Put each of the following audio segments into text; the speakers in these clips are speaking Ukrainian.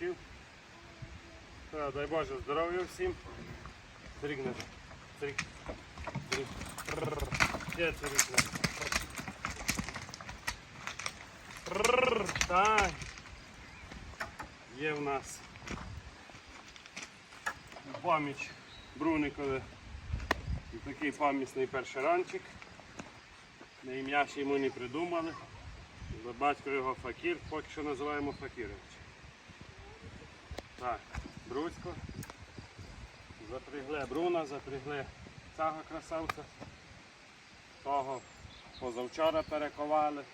років. Та, дай Боже здоров'я всім. Цирік не. Цирік. Цирік. Де цирік не? Так. Є в нас у пам'ять Бруникові такий пам'ятний першеранчик. На ім'я йому не придумали. Батько його Факір, поки що називаємо Факірович. Так, Бруцько. Запрягли Бруна, запрягли цього красавця. Того позавчора перековали,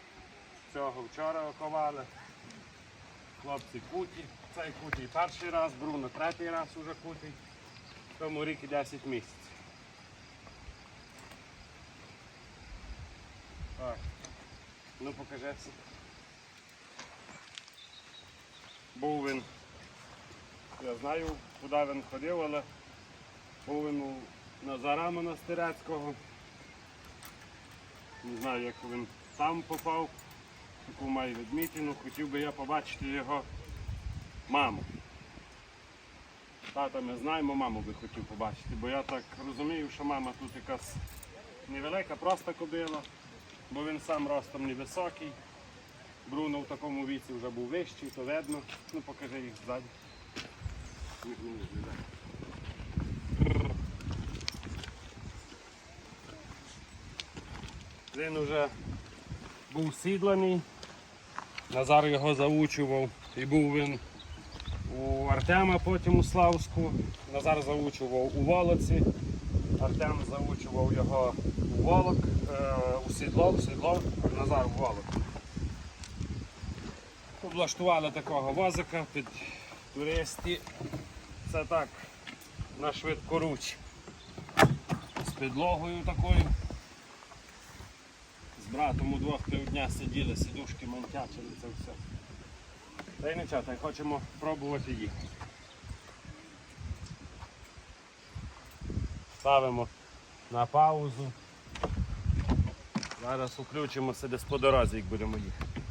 цього вчора оковали. Хлопці куті. Цей кутій перший раз, Бруно третій раз уже кутий. Тому рік і 10 місяців. Так. Ну покажеться. Був він. Я знаю, куди він ходив, але він у Назара Монастирецького. Не знаю, як він там попав, таку має відмітину. Хотів би я побачити його маму. Тата ми знаємо, маму би хотів побачити, бо я так розумію, що мама тут якась невелика, проста кобила, бо він сам ростом невисокий. Бруно в такому віці вже був вищий, то видно. Ну покажи їх ззаді. Він вже був сідланий, Назар його заучував і був він у Артема потім у Славську. Назар заучував у Волоці, Артем заучував його у Волок, е, у Сідло, в Сідло, Назар у Волок. Облаштували такого возика під туристів. Це так на швидкоруч. З підлогою такою. З братом удвох півдня сиділи, сідушки монтячили, це все. Та й нічого, та й хочемо пробувати їхати. Ставимо на паузу. Зараз включимося десь по дорозі, як будемо їхати.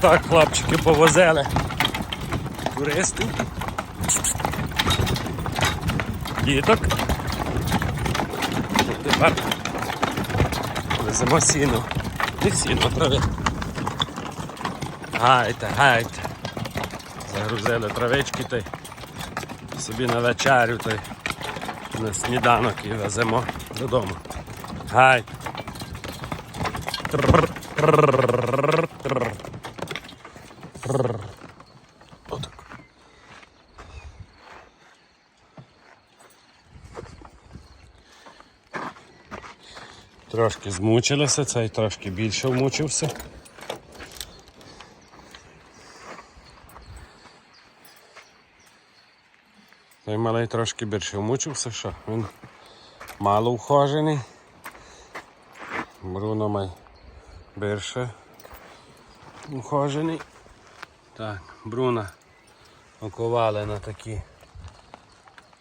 Так, хлопчики повозили. Туристи. Діток. Тепер веземо сіно. Не сіно трави. Гайте, гайте. Загрузили травички та собі на вечерю та на сніданок і веземо додому. Гайте. Трррр. Трррр. Отак. Трошки змучилися, цей трошки більше вмучився. Той малий трошки більше вмучився, що він мало вхожений. Бруно май більше вхожений. Так, Бруна оковали на такі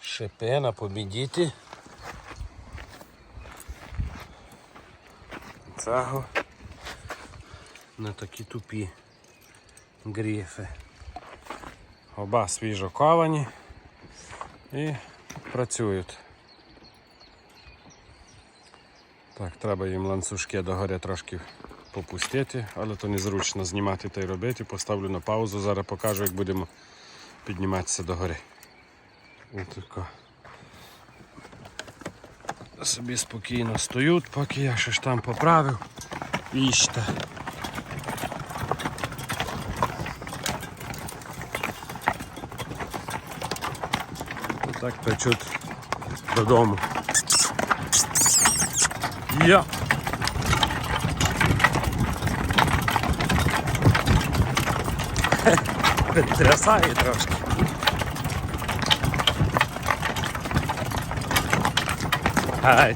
шипи, на побідіти. Цього на такі тупі гріфи. Оба свіжо ковані і працюють. Так, треба їм ланцюжки догори трошки попустити, але то незручно знімати та й робити. Поставлю на паузу, зараз покажу, як будемо підніматися догори. Отако. Собі спокійно стоють, поки я щось там поправив. Віжте. Отак печуть додому. Я. Трясає трошки. Ай.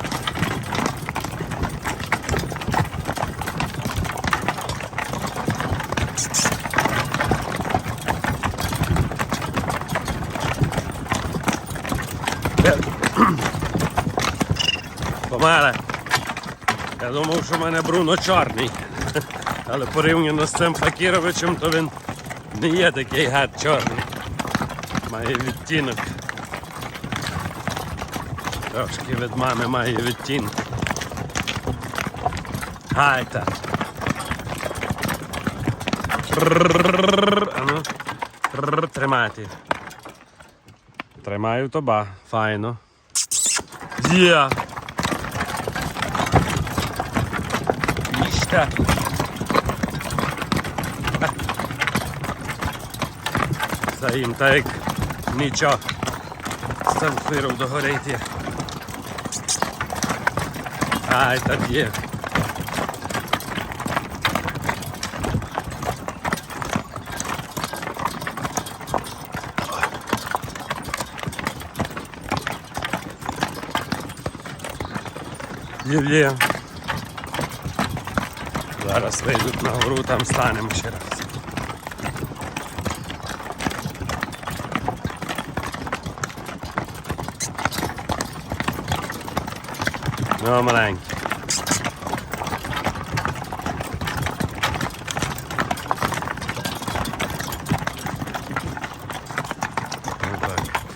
Помале. Я думав, що в мене Бруно чорний. Але порівняно з цим Факіровичем, то він не є такий гад чорний. Має відтінок. Трошки від мами має відтінки. Гайта. Ану. Тримайте. Тримаю тоба. Файно. Є. Іще. Це їм так нічого. Станфиров догорить. Ай, так є. Є, є. Зараз вийдуть на гору, там станемо ще раз. Ну, маленький.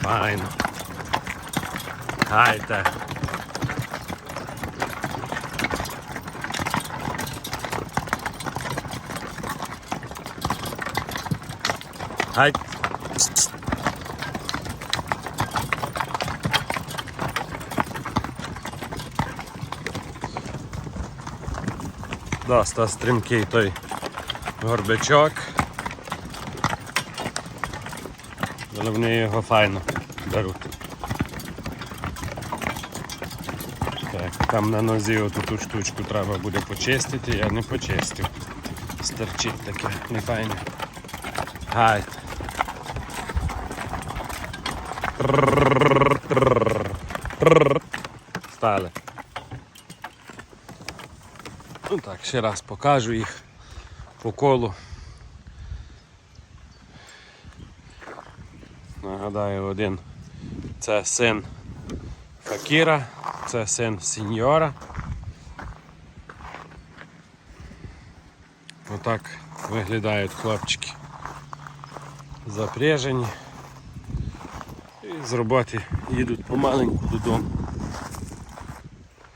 Файно. Гайте. Гайте. Гайт. Доста стрімкий той горбячок. Але вони його файно беруть. Так, там на нозі оту ту штучку треба буде почистити, я не почистив. Стерчить таке нефайне. Гайд. Стали. Ну так, ще раз покажу їх по колу. Нагадаю, один це син Факіра, це син сеньора. Отак виглядають хлопчики. Запряжені. І з роботи їдуть помаленьку додому.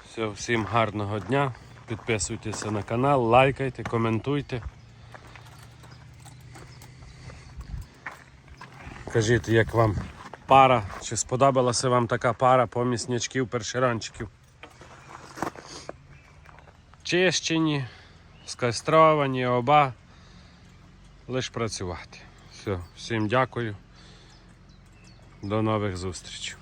Все, всім гарного дня. Підписуйтеся на канал, лайкайте, коментуйте. Кажіть, як вам пара, чи сподобалася вам така пара поміснячків, першеранчиків. Чищені, скастровані, оба. Лиш працювати. Все, всім дякую. До нових зустрічей.